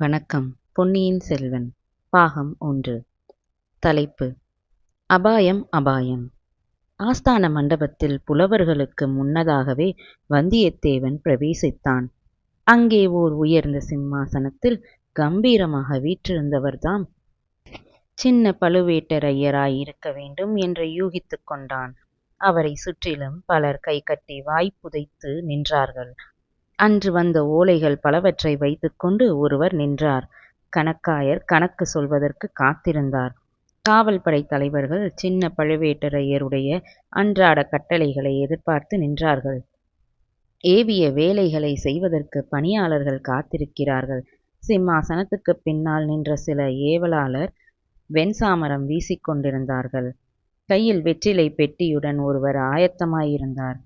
வணக்கம். பொன்னியின் செல்வன் பாகம் ஒன்று. தலைப்பு அபாயம் அபாயம். ஆஸ்தான மண்டபத்தில் புலவர்களுக்கு முன்னதாகவே வந்தியத்தேவன் பிரவேசித்தான். அங்கே ஓர் உயர்ந்த சிம்மாசனத்தில் கம்பீரமாக வீற்றிருந்தவர்தாம் சின்ன பழுவேட்டரையராய் இருக்க வேண்டும் என்று யூகித்துக் கொண்டான். அவரை சுற்றிலும் பலர் கைகட்டி வாய் புதைத்து நின்றார்கள். அன்று வந்த ஓலைகள் பலவற்றை வைத்துக்கொண்டு ஒருவர் நின்றார். கணக்காயர் கணக்கு சொல்வதற்கு காத்திருந்தார். காவல்படைத் தலைவர்கள் சின்ன பழுவேட்டரையருடைய அன்றாட கட்டளைகளை எதிர்பார்த்து நின்றார்கள். ஏவிய வேலைகளை செய்வதற்கு பணியாளர்கள் காத்திருக்கிறார்கள். சிம்மாசனத்துக்கு பின்னால் நின்ற சில ஏவலாளர் வெண்சாமரம் வீசிக்கொண்டிருந்தார்கள். கையில் வெற்றிலை பெட்டியுடன் ஒருவர் ஆயத்தமாயிருந்தார்.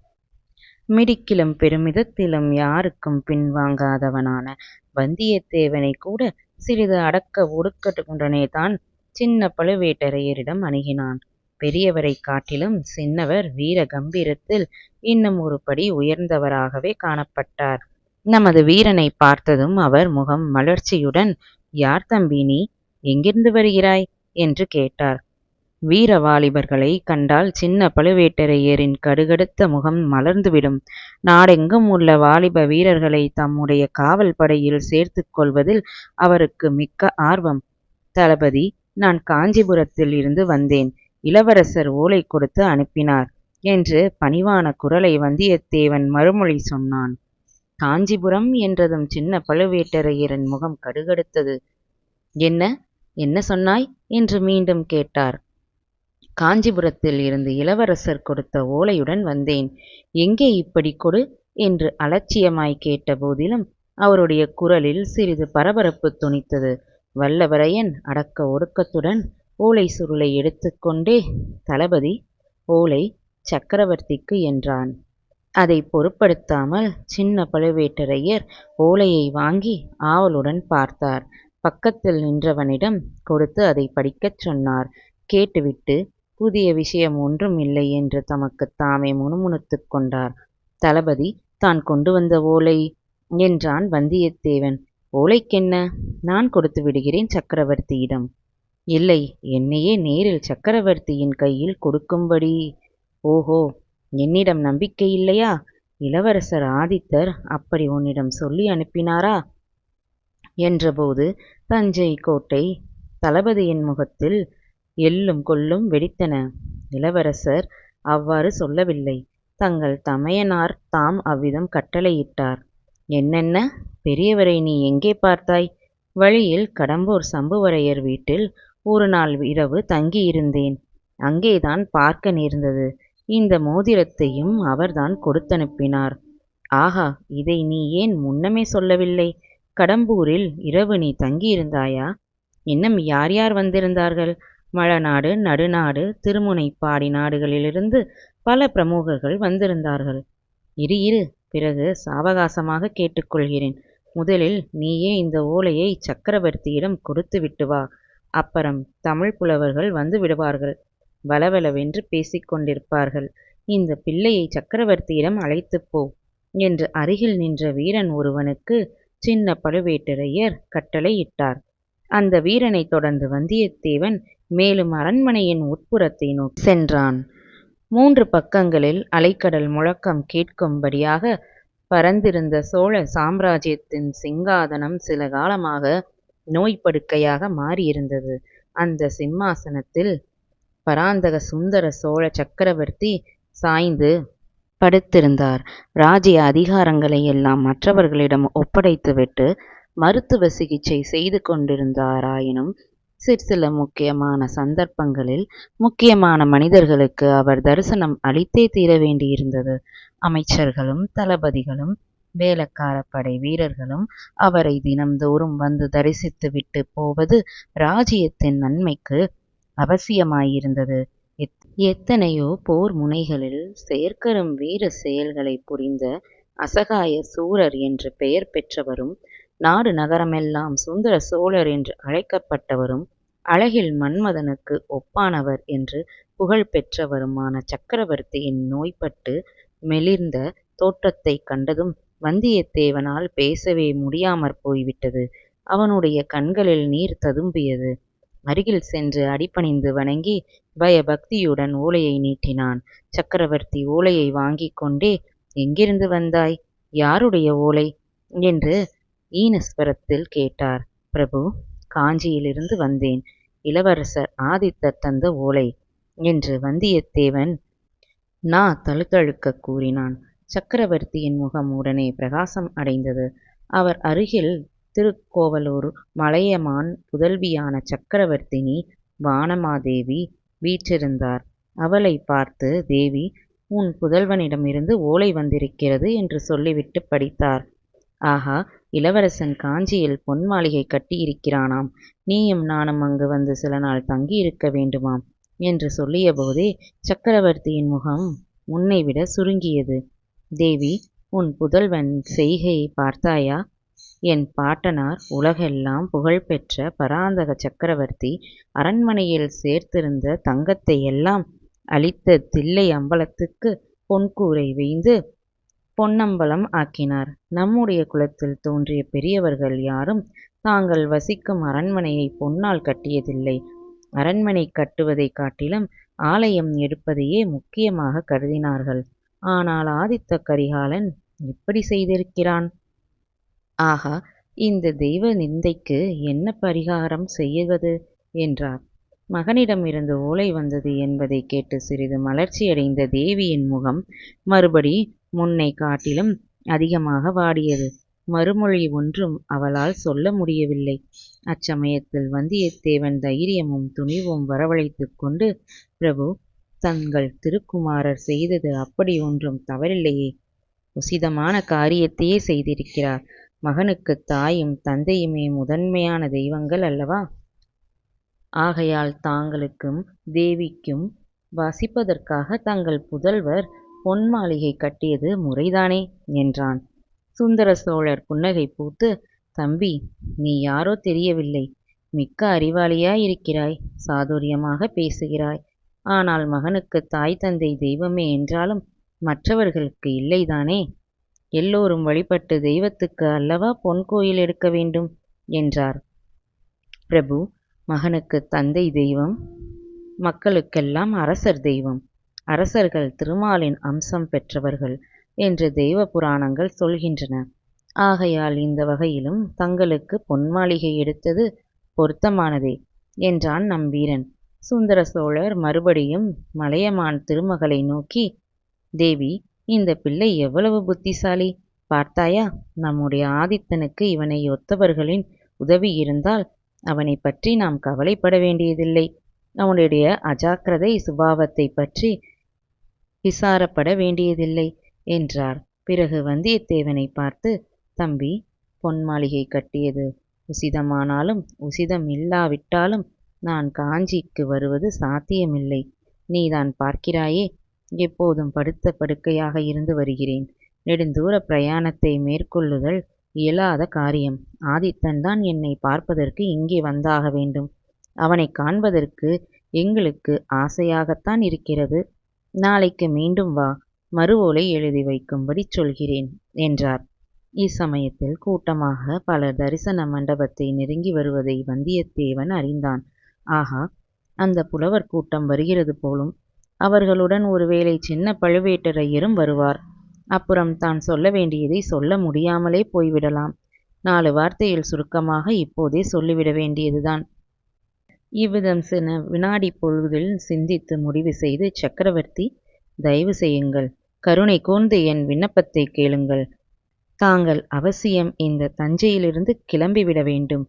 மிடிக்கிலும் பெருமிதத்திலும் யாருக்கும் பின்வாங்காதவனான வந்தியத்தேவனை கூட சிறிது அடக்க ஒடுக்கத்துடனே தான் சின்ன பழுவேட்டரையரிடம் அணுகினான். பெரியவரை காட்டிலும் சின்னவர் வீர கம்பீரத்தில் இன்னும் ஒரு படி உயர்ந்தவராகவே காணப்பட்டார். நமது வீரனை பார்த்ததும் அவர் முகம் மலர்ச்சியுடன் யார் தம்பி நீ? எங்கிருந்து வருகிறாய்? என்று கேட்டார். வீர வாலிபர்களை கண்டால் சின்ன பழுவேட்டரையரின் கடுகடுத்த முகம் மலர்ந்துவிடும். நாடெங்கும் உள்ள வாலிப வீரர்களை தம்முடைய காவல் படையில் சேர்த்து கொள்வதில் அவருக்கு மிக்க ஆர்வம். தளபதி நான் காஞ்சிபுரத்தில் இருந்து வந்தேன். இளவரசர் ஓலை கொடுத்து அனுப்பினார் என்று பணிவான குரலை வந்தியத்தேவன் மறுமொழி சொன்னான். காஞ்சிபுரம் என்றதும் சின்ன பழுவேட்டரையரின் முகம் கடுகடுத்தது. என்ன? என்ன சொன்னாய்? என்று மீண்டும் கேட்டார். காஞ்சிபுரத்தில் இருந்து இளவரசர் கொடுத்த ஓலையுடன் வந்தேன். எங்கே இப்படி கொடு? என்று அலட்சியமாய் கேட்ட போதிலும் அவருடைய குரலில் சிறிது பரபரப்பு துணித்தது. வல்லவரையன் அடக்க ஒடுக்கத்துடன் ஓலை சுருளை எடுத்துக்கொண்டே தளபதி ஓலை சக்கரவர்த்திக்கு என்றான். அதை பொருட்படுத்தாமல் சின்ன பழுவேட்டரையர் ஓலையை வாங்கி ஆவலுடன் பார்த்தார். பக்கத்தில் நின்றவனிடம் கொடுத்து அதை படிக்கச் சொன்னார். கேட்டுவிட்டு புதிய விஷயம் ஒன்றும் இல்லை என்று தமக்கு தாமே முணுமுணுத்துக் கொண்டார். தளபதி தான் கொண்டு வந்த ஓலை? என்றான் வந்தியத்தேவன். ஓலைக்கென்ன? நான் கொடுத்து விடுகிறேன் சக்கரவர்த்தியிடம். இல்லை என்னையே நேரில் சக்கரவர்த்தியின் கையில் கொடுக்கும்படி. ஓஹோ என்னிடம் நம்பிக்கை இல்லையா? இளவரசர் ஆதித்தர் அப்படி உன்னிடம் சொல்லி அனுப்பினாரா? என்றபோது தஞ்சை கோட்டை தளபதியின் முகத்தில் எள்ளும் கொள்ளும் வெடித்தன. இளவரசர் அவ்வாறு சொல்லவில்லை. தங்கள் தமையனார் தாம் அவ்விதம் கட்டளையிட்டார். என்னென்ன? பெரியவரை நீ எங்கே பார்த்தாய்? வழியில் கடம்பூர் சம்புவரையர் வீட்டில் ஒரு நாள் இரவு தங்கியிருந்தேன். அங்கேதான் பார்க்க நேர்ந்தது. இந்த மோதிரத்தையும் அவர்தான் கொடுத்தனுப்பினார். ஆஹா இதை நீ ஏன் முன்னமே சொல்லவில்லை? கடம்பூரில் இரவு நீ தங்கியிருந்தாயா? இன்னும் யார் யார் வந்திருந்தார்கள்? மழநாடு நடுநாடு திருமுனைப்பாடி நாடுகளிலிருந்து பல பிரமுகர்கள் வந்திருந்தார்கள். இரு இரு பிறகு சாவகாசமாக கேட்டுக்கொள்கிறேன். முதலில் நீயே இந்த ஓலையை சக்கரவர்த்தியிடம் கொடுத்து விட்டு வா. அப்புறம் தமிழ் புலவர்கள் வந்து விடுவார்கள். வளவளவென்று பேசிக் கொண்டிருப்பார்கள். இந்த பிள்ளையை சக்கரவர்த்தியிடம் அழைத்துப் போ என்று அருகில் நின்ற வீரன் ஒருவனுக்கு சின்ன பழுவேட்டரையர் கட்டளையிட்டார் அந்த வீரனைத் தொடர்ந்து வந்தியத்தேவன் மேலும் அரண்மனையின் உட்புறத்தை நோக்கி சென்றான். மூன்று பக்கங்களில் அலைக்கடல் முழக்கம் கேட்கும்படியாக பரந்திருந்த சோழ சாம்ராஜ்யத்தின் சிங்காதனம் சில காலமாக நோய்ப்படுக்கையாக மாறியிருந்தது. அந்த சிம்மாசனத்தில் பராந்தக சுந்தர சோழ சக்கரவர்த்தி சாய்ந்து படுத்திருந்தார். ராஜ்ய அதிகாரங்களை எல்லாம் மற்றவர்களிடம் ஒப்படைத்துவிட்டு மருத்துவ சிகிச்சை செய்து கொண்டிருந்தாராயினும் சிற்சில முக்கியமான சந்தர்ப்பங்களில் முக்கியமான மனிதர்களுக்கு அவர் தரிசனம் அளித்தே தீர வேண்டியிருந்தது. அமைச்சர்களும் தளபதிகளும் வேலக்கார படை வீரர்களும் அவரை தினம்தோறும் வந்து தரிசித்து விட்டு போவது ராஜ்யத்தின் நன்மைக்கு அவசியமாயிருந்தது. எத்தனையோ போர் முனைகளில் செயற்கரும் வீர செயல்களை புரிந்த அசகாய சூரர் என்று பெயர் பெற்றவரும் நாடு நகரமெல்லாம் சுந்தர சோழர் என்று அழைக்கப்பட்டவரும் அழகில் மன்மதனுக்கு ஒப்பானவர் என்று புகழ் பெற்றவருமான சக்கரவர்த்தியின் நோய்பட்டு மெலிர்ந்த தோற்றத்தைக் கண்டதும் வந்தியத்தேவனால் பேசவே முடியாமற் போய்விட்டது அவனுடைய கண்களில் நீர் ததும்பியது. அருகில் சென்று அடிபணிந்து வணங்கி பயபக்தியுடன் ஓலையை நீட்டினான். சக்கரவர்த்தி ஓலையை வாங்கிக் கொண்டே எங்கிருந்து வந்தாய்? யாருடைய ஓலை? என்று ஈனஸ்வரத்தில் கேட்டார். பிரபு, காஞ்சியிலிருந்து வந்தேன். இளவரசர் ஆதித்தர் தந்த ஓலை என்று வந்தியத்தேவன் நா தழுதழுக்கக் கூறினான். சக்கரவர்த்தியின் முகம் உடனே பிரகாசம் அடைந்தது. அவர் அருகில் திருக்கோவலூர் மலையமான் புதல்வியான சக்கரவர்த்தினி வானமாதேவி வீற்றிருந்தார். அவளை பார்த்து தேவி, உன் புதல்வனிடமிருந்து ஓலை வந்திருக்கிறது என்று சொல்லிவிட்டு படித்தார். ஆகா, இளவரசன் காஞ்சியில் பொன் மாளிகை கட்டியிருக்கிறானாம். நீயும் நானும் அங்கு வந்து சில நாள் தங்கியிருக்க வேண்டுமாம் என்று சொல்லியபோதே சக்கரவர்த்தியின் முகம் முன்னைவிட சுருங்கியது. தேவி, உன் புதல்வன் செய்கையைப் பார்த்தாயா? என் பாட்டனார் உலகெல்லாம் புகழ்பெற்ற பராந்தக சக்கரவர்த்தி அரண்மனையில் சேர்த்திருந்த தங்கத்தை எல்லாம் அழித்த தில்லை அம்பலத்துக்கு பொன்கூரை வேய்ந்து பொன்னம்பலம் ஆக்கினார். நம்முடைய குலத்தில் தோன்றிய பெரியவர்கள் யாரும் தாங்கள் வசிக்கும் அரண்மனையைப் பொன்னால் கட்டியதில்லை. அரண்மனை கட்டுவதைக் காட்டிலும் ஆலயம் எடுப்பதையே முக்கியமாகக் கருதினார்கள். ஆனால் ஆதித்த கரிகாலன் இப்படி செய்திருக்கிறான். ஆகா, இந்த தெய்வ நிந்தைக்கு என்ன பரிகாரம் செய்வது? என்றார். மகனிடமிருந்து ஓலை வந்தது என்பதைக் கேட்டு சிறிது மலர்ச்சியடைந்த தேவியின் முகம் மறுபடி முன்னைக் காட்டிலும் அதிகமாக வாடியது. மறுமொழி ஒன்றும் அவளால் சொல்ல முடியவில்லை. அச்சமயத்தில் வந்தியத்தேவன் தைரியமும் துணிவும் வரவழைத்துக் கொண்டு பிரபு, தங்கள் திருக்குமாரர் செய்தது அப்படி ஒன்றும் தவறில்லையே. உசிதமான காரியத்தையே செய்திருக்கிறார். மகனுக்குத் தாயும் தந்தையுமே முதன்மையான தெய்வங்கள் அல்லவா? ஆகையால் தாங்களுக்கும் தேவிக்கும் வசிப்பதற்காகத் தங்கள் புதல்வர் பொன் மாளிகை கட்டியது முறைதானே? என்றான். சுந்தர சோழர் புன்னகை பூத்து, தம்பி, நீ யாரோ தெரியவில்லை. மிக்க அறிவாளியாயிருக்கிறாய். சாதுர்யமாகப் பேசுகிறாய். ஆனால் மகனுக்குத் தாய் தந்தை தெய்வமே என்றாலும் மற்றவர்களுக்கு இல்லைதானே? எல்லோரும் வழிபட்டு தெய்வத்துக்கு அல்லவா பொன் கோயில் எடுக்க வேண்டும்? என்றார். பிரபு, மகனுக்குத் தந்தை தெய்வம். மக்களுக்கெல்லாம் அரசர் தெய்வம். அரசர்கள் திருமாலின் அம்சம் பெற்றவர்கள் என்று தெய்வ புராணங்கள் சொல்கின்றன. ஆகையால் இந்த வகையிலும் தங்களுக்குப் பொன்மாளிகை எடுத்தது பொருத்தமானதே என்றான் நம்பீரன். சுந்தர சோழர் மறுபடியும் மலையமான் திருமகளை நோக்கி, தேவி, இந்தப் பிள்ளை எவ்வளவு புத்திசாலி. பார்த்தாயா? நம்முடைய ஆதித்தனுக்கு இவனை ஒத்தவர்களின் உதவி இருந்தால் அவனைப் பற்றி நாம் கவலைப்பட வேண்டியதில்லை. அவனுடைய அஜாக்கிரதை சுபாவத்தைப் பற்றி விசாரப்பட வேண்டியதில்லை என்றார். பிறகு வந்தியத்தேவனை பார்த்து, தம்பி, பொன் மாளிகை கட்டியது உசிதமானாலும் உசிதம் இல்லாவிட்டாலும் நான் காஞ்சிக்கு வருவது சாத்தியமில்லை. நீதான் பார்க்கிறாயே, எப்போதும் படுத்த படுக்கையாக இருந்து வருகிறேன். நெடுந்தூரப் பிரயாணத்தை மேற்கொள்ளுதல் இயலாத காரியம். ஆதித்தன்தான் என்னை பார்ப்பதற்கு இங்கே வந்தாக வேண்டும். அவனைக் காண்பதற்கு எங்களுக்கு ஆசையாகத்தான் இருக்கிறது. நாளைக்கு மீண்டும் வா. மறு ஓலை எழுதி வைக்கும்படி சொல்கிறேன் என்றார். இச்சமயத்தில் கூட்டமாக பலர் தரிசன மண்டபத்தை நெருங்கி வருவதை வந்தியத்தேவன் அறிந்தான். ஆகா, அந்த புலவர் கூட்டம் வருகிறது போலும். அவர்களுடன் ஒருவேளை சின்ன பழுவேட்டரையரும் வருவார். அப்புறம் தான் சொல்ல வேண்டியதை சொல்ல முடியாமலே போய்விடலாம். நாலு வார்த்தையில் சுருக்கமாக இப்போதே சொல்லிவிட வேண்டியதுதான். இவ்விதம் சில வினாடி பொழுதில் சிந்தித்து முடிவு செய்து சக்கரவர்த்தி, தயவு செய்யுங்கள். கருணை கூர்ந்து என் விண்ணப்பத்தைக் கேளுங்கள். தாங்கள் அவசியம் இந்த தஞ்சையிலிருந்து கிளம்பிவிட வேண்டும்.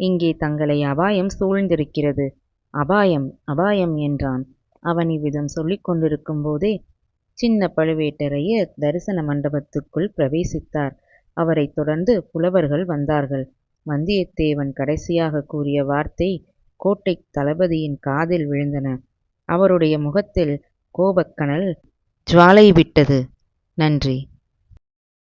இங்கே தங்களை அபாயம் சூழ்ந்திருக்கிறது. அபாயம், அபாயம் என்றான். அவன் இவ்விதம் சொல்லிக் கொண்டிருக்கும் போதே சின்ன பழுவேட்டரையர் தரிசன மண்டபத்துக்குள் பிரவேசித்தார். அவரைத் தொடர்ந்து புலவர்கள் வந்தார்கள். வந்தியத்தேவன் கடைசியாக கூறிய வார்த்தை கோட்டைத் தளபதியின் காதில் விழுந்தன. அவருடைய முகத்தில் கோபக்கனல் ஜுவாலை விட்டது. நன்றி.